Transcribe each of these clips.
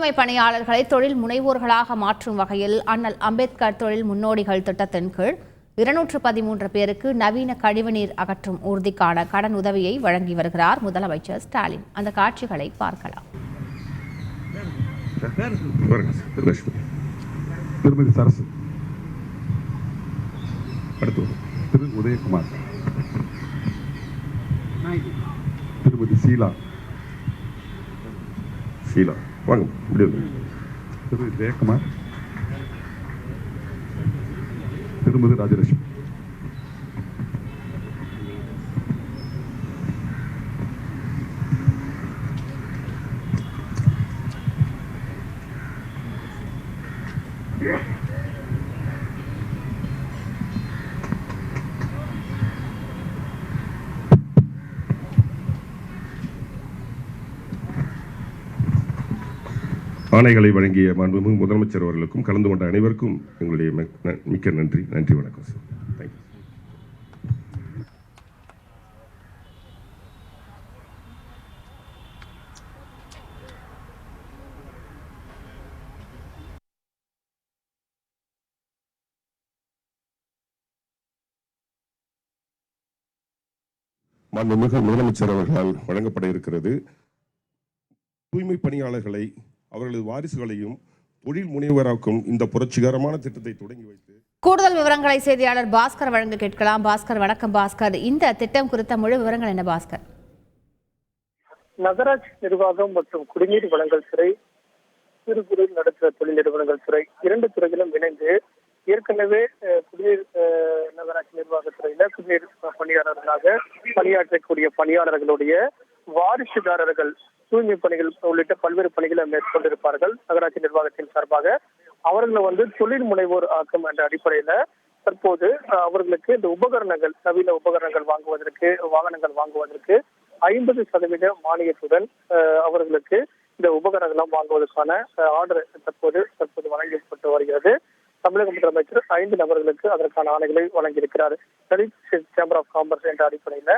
தூய்மை பணியாளர்களை தொழில் முனைவோர்களாக மாற்றும் வகையில் அண்ணல் அம்பேத்கர் தொழில் முன்னோடிகள் திட்டத்தின் கீழ் இருநூற்று பதிமூன்று பேருக்கு நவீன கழிவுநீர் அகற்றும் ஊர்திக்கான கடன் உதவியை வழங்கி வருகிறார் முதலமைச்சர் ஸ்டாலின். அந்த காட்சிகளை பார்க்கலாம். திருமதி சரசு. அடுத்து திரு. உதயகுமார். திருமதி சீலா. ஷீலா வாங்க இப்படி வந்து திரு ஜெயக்குமார் திருமதி ராஜலட்சுமி ஆணைகளை வழங்கிய மாண்புமிகு முதலமைச்சர் அவர்களுக்கும் கலந்து கொண்ட அனைவருக்கும் எங்களுடைய மிக்க நன்றி. நன்றி வணக்கம் சார். தேங்க்யூ மாண்புமிகு முதலமைச்சர் அவர்களால் வழங்கப்பட இருக்கிறது. தூய்மை பணியாளர்களை அவர்களது வாரிசுகளையும் தொழில் முனைவராக்கும் இந்த புரட்சிகரமான திட்டத்தை தொடங்கி வைத்து கூடுதல் விவரங்களை செய்தியாளர் பாஸ்கர் வழங்க கேட்கலாம். பாஸ்கர் வணக்கம் பாஸ்கர். இந்த திட்டம் குறித்த முழு விவரங்கள் என்ன பாஸ்கர்? நகராட்சி நிர்வாகம் மற்றும் குடிநீர் வழங்கல் துறை சிறு குறு நடுத்தர தொழில் நிறுவனங்கள் துறை இரண்டு துறைகளும் இணைந்து ஏற்கனவே அஹ், குடிநீர் அஹ், நகராட்சி நிர்வாகத்துறையில குடிநீர் பணியாளர்களாக பணியாற்றக்கூடிய பணியாளர்களுடைய வாரிசுதாரர்கள் தூய்மை பணிகள் உள்ளிட்ட பல்வேறு பணிகளை மேற்கொண்டிருப்பார்கள். நகராட்சி நிர்வாகத்தின் சார்பாக அவர்களை வந்து தொழில் முனைவோர் ஆக்கம் என்ற அடிப்படையில தற்போது அவர்களுக்கு இந்த உபகரணங்கள் நவீன உபகரணங்கள் வாங்குவதற்கு வாகனங்கள் வாங்குவதற்கு ஐம்பது சதவீத மானியத்துடன் அவர்களுக்கு இந்த உபகரணங்கள் வாங்குவதற்கான ஆர்டர் தற்போது தற்போது வழங்கப்பட்டு வருகிறது. தமிழக முதலமைச்சர் ஐந்து நபர்களுக்கு அதற்கான ஆணைகளை வழங்கியிருக்கிறார். தலித் சேம்பர் ஆஃப் காமர்ஸ் என்ற அடிப்படையில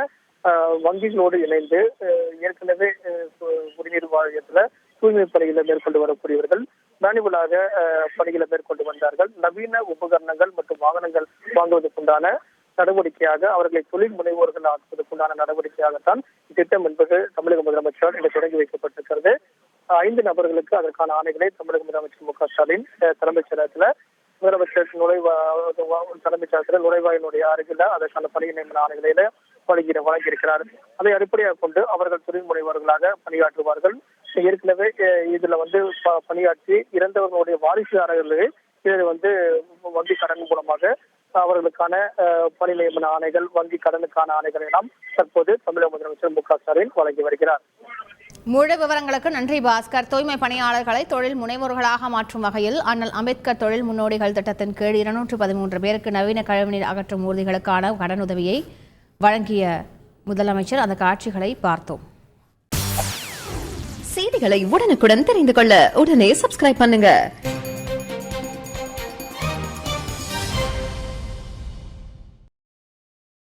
வங்கிகளோடு இணைந்து ஏற்கனவே கு- குடிநீர் வாரியத்துல தூய்மை பணிகளை மேற்கொண்டு வரக்கூடியவர்கள் மேனுவலாக பணிகளை மேற்கொண்டு வந்தார்கள். நவீன உபகரணங்கள் மற்றும் வாகனங்கள் வாங்குவதற்குண்டான நடவடிக்கையாக அவர்களை தொழில் முனைவோர்கள் ஆக்குவதற்குண்டான நடவடிக்கையாகத்தான் இத்திட்டம் என்பது தமிழக முதலமைச்சர் இன்று தொடங்கி வைக்கப்பட்டிருக்கிறது. ஐந்து நபர்களுக்கு அதற்கான ஆணைகளை தமிழக முதலமைச்சர் மு க ஸ்டாலின் தலைமைச் செயலகத்துல முதலமைச்சர் நுழைவா தலைமைச் செயலகத்துல நுழைவாயினுடைய அருகில அதற்கான பணி நியமன ஆணைகளை வழங்கி வழங்கியிருக்கிறார். அதை அடிப்படையாக கொண்டு அவர்கள் தொழில் முனைவர்களாக பணியாற்றுவார்கள். ஏற்கனவே இதுல வந்து ப- பணியாற்றி இறந்தவர்களுடைய வாரிசுதாரர்களை இது வந்து வங்கி கடன் மூலமாக அவர்களுக்கான அஹ், பணி நியமன ஆணைகள் வங்கி கடனுக்கான ஆணைகள் எல்லாம் தற்போது தமிழக முதலமைச்சர் மு க ஸ்டாலின் வழங்கி வருகிறார். முழு விவரங்களுக்கு நன்றி பாஸ்கர். தூய்மை பணியாளர்களை தொழில் முனைவோர்களாக மாற்றும் வகையில் அண்ணல் அம்பேத்கர் தொழில் முன்னோடிகள் திட்டத்தின் கீழ் இருநூற்று பதிமூன்று பேருக்கு நவீன கழிவுநீர் அகற்றும் ஊர்திகளுக்கான கடனுதவியை வழங்கிய முதலமைச்சர் அந்த காட்சிகளை பார்த்தோம். செய்திகளை உடனுக்குடன் தெரிந்து கொள்ள உடனே சப்ஸ்கிரைப் பண்ணுங்க.